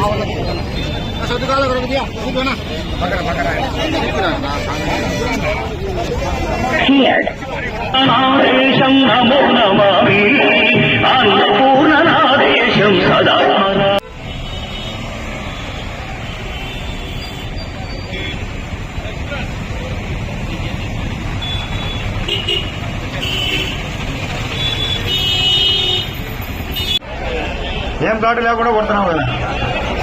ఒక నిమిషం sir sir ఈ పక్క సార్ ఈ ఏం ఘాటు లేకుండా కొడుతున్నాం కదా?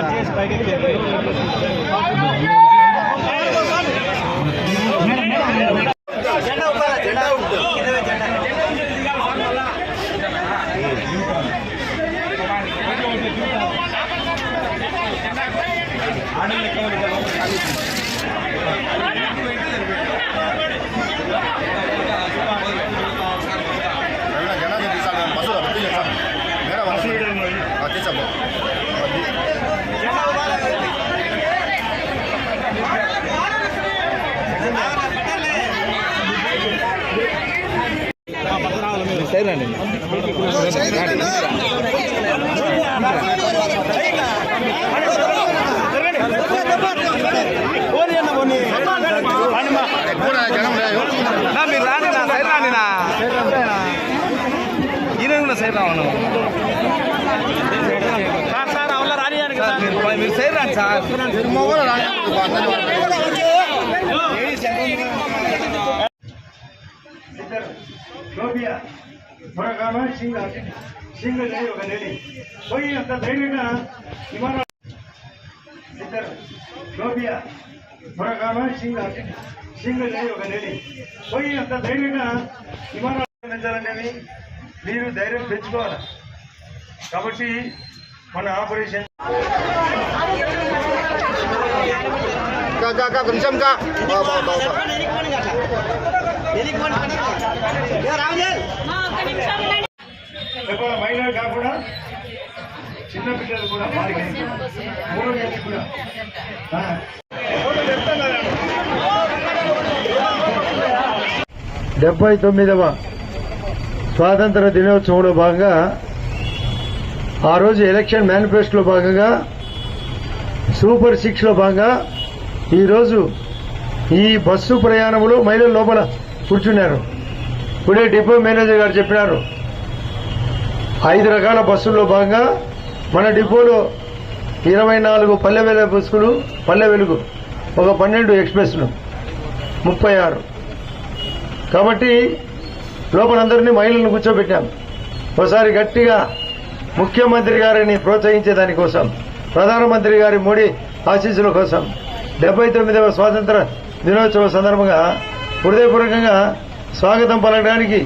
మీరు రాండి నా సైడ్ రాండి నా ఈయన కూడా సైడ్ రావను సార్ సార్ అవులా రానియానికి మురగామ సింగ సింగ లేని ఒక నెలి పోయి అంత ధైర్యంగా విమానం ఇద్దరు లోబియా మురగామ సింగ సింగ లేని ఒక నెలి పోయి అంత ధైర్యంగా విమానం పెంచాలనేది మీరు ధైర్యం పెంచుకోవాలి కాబట్టి మన ఆపరేషన్ కొంచెం కా మైనర్ కాకుండా చిన్న పిల్లలు కూడా వారికి మూడో కూడా డెబ్బై తొమ్మిదవ స్వాతంత్ర దినోత్సవంలో భాగంగా ఆ రోజు ఎలక్షన్ మేనిఫెస్టోలో భాగంగా సూపర్ సిక్స్లో భాగంగా ఈరోజు ఈ బస్సు ప్రయాణంలో మహిళలు లోపల కూర్చున్నారు. ఇప్పుడే డిపో మేనేజర్ గారు చెప్పినారు. ఐదు రకాల బస్సుల్లో భాగంగా మన డిపోలో ఇరవై నాలుగు పల్లె వెలుగు బస్సులు పల్లె వెలుగు ఒక పన్నెండు ఎక్స్ప్రెస్లు ముప్పై ఆరు. కాబట్టి లోపలందరినీ మహిళలను కూర్చోబెట్టాం. ఒకసారి గట్టిగా ముఖ్యమంత్రి గారిని ప్రోత్సహించే దానికోసం ప్రధానమంత్రి గారి మోడీ ఆశీస్సుల కోసం డెబ్బై తొమ్మిదవ స్వాతంత్ర దినోత్సవం సందర్భంగా హృదయపూర్వకంగా స్వాగతం పలకడానికి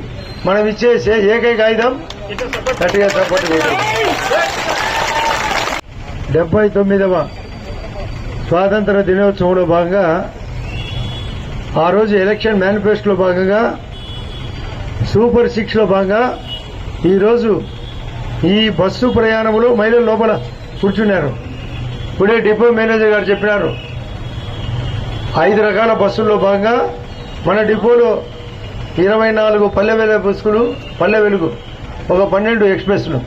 మనం ఇచ్చేసే ఏకైక ఆయుధం గట్టిగా సపోర్ట్ డెబ్బై తొమ్మిదవ స్వాతంత్ర దినోత్సవంలో భాగంగా ఆ రోజు ఎలక్షన్ మేనిఫెస్టోలో భాగంగా సూపర్ సిక్స్లో భాగంగా ఈరోజు ఈ బస్సు ప్రయాణంలో మహిళలు లోపల కూర్చున్నారు. ఇప్పుడే డిపో మేనేజర్ గారు చెప్పినారు. ఐదు రకాల బస్సుల్లో భాగంగా మన డిపోలో ఇరవై నాలుగు పల్లె వెలుగు బస్సులు పల్లె వెలుగు ఒక పన్నెండు ఎక్స్ప్రెస్లు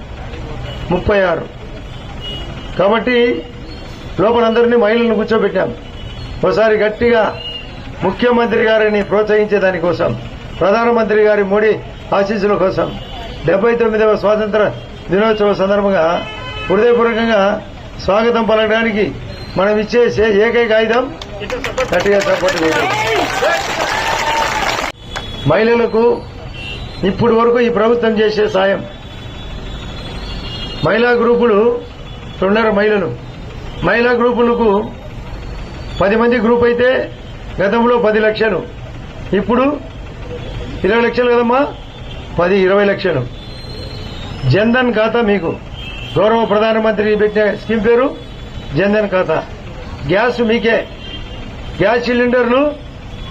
ముప్పై ఆరు. కాబట్టి లోపలందరినీ మహిళలను కూర్చోబెట్టాం. ఒకసారి గట్టిగా ముఖ్యమంత్రి గారిని ప్రోత్సహించే దానికోసం ప్రధానమంత్రి గారి మోడీ ఆశీస్సుల కోసం డెబ్బై తొమ్మిదవ స్వాతంత్ర దినోత్సవ సందర్భంగా హృదయపూర్వకంగా స్వాగతం పలకడానికి మనం ఇచ్చే ఏకైక ఆయుధం గట్టిగా సపోర్ట్ మహిళలకు ఇప్పుడు వరకు ఈ ప్రభుత్వం చేసే సాయం. మహిళా గ్రూపులు రెండున్నర మహిళలు. మహిళా గ్రూపులకు పది మంది గ్రూప్ అయితే గతంలో పది లక్షలు. ఇప్పుడు ఇరవై లక్షలు కదమ్మా? పది ఇరవై లక్షలు. జన్ధన్ ఖాతా మీకు. గౌరవ ప్రధానమంత్రి పెట్టిన స్కీమ్ పేరు జన్ధన్ ఖాతా. గ్యాస్ మీకే. గ్యాస్ సిలిండర్లు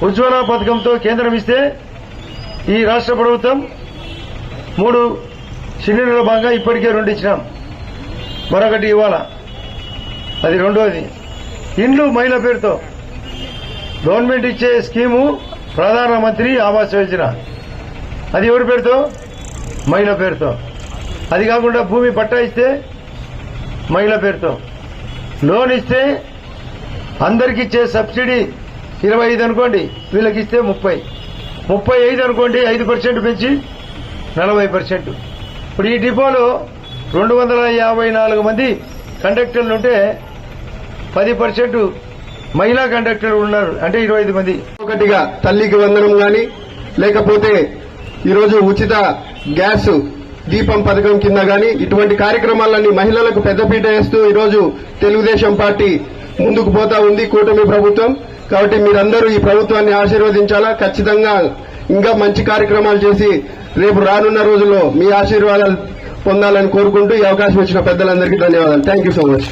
ఉజ్వల పథకంతో కేంద్రం ఇస్తే ఈ రాష్ట్ర ప్రభుత్వం మూడు సిలిండర్ల భాగంగా ఇప్పటికే రెండు ఇచ్చినాం మరొకటి ఇవాళ. అది రెండోది. ఇండ్లు మహిళ పేరుతో గవర్నమెంట్ ఇచ్చే స్కీము ప్రధానమంత్రి ఆవాస్ యోజన. అది ఎవరి పేరుతో? మహిళ పేరుతో. అది కాకుండా భూమి పట్టా ఇస్తే మహిళ పేరుతో. లోన్ ఇస్తే అందరికి ఇచ్చే సబ్సిడీ ఇరవై ఐదు అనుకోండి. వీళ్ళకి ఇస్తే ముప్పై. ముప్పై ఐదు అనుకోండి ఐదు పర్సెంట్ పెంచి నలభై పర్సెంట్. ఇప్పుడు ఈ డిపోలో రెండు వందల యాభై నాలుగు మంది కండక్టర్లు ఉంటే పది పర్సెంట్ మహిళా కండక్టర్లు ఉన్నారు అంటే ఇరవై ఐదు మంది. ఒకటిగా తల్లికి వందనం గాని లేకపోతే ఈరోజు ఉచిత గ్యాస్ దీపం పథకం కింద గాని ఇటువంటి కార్యక్రమాలన్నీ మహిళలకు పెద్దపీట వేస్తూ ఈరోజు తెలుగుదేశం పార్టీ ముందుకు పోతా ఉంది కూటమి ప్రభుత్వం. కాబట్టి మీరందరూ ఈ ప్రభుత్వాన్ని ఆశీర్వదించాలా? ఖచ్చితంగా ఇంకా మంచి కార్యక్రమాలు చేసి రేపు రానున్న రోజుల్లో మీ ఆశీర్వాదాలు పొందాలని కోరుకుంటూ ఈ అవకాశం ఇచ్చిన పెద్దలందరికీ ధన్యవాదాలు. Thank you so much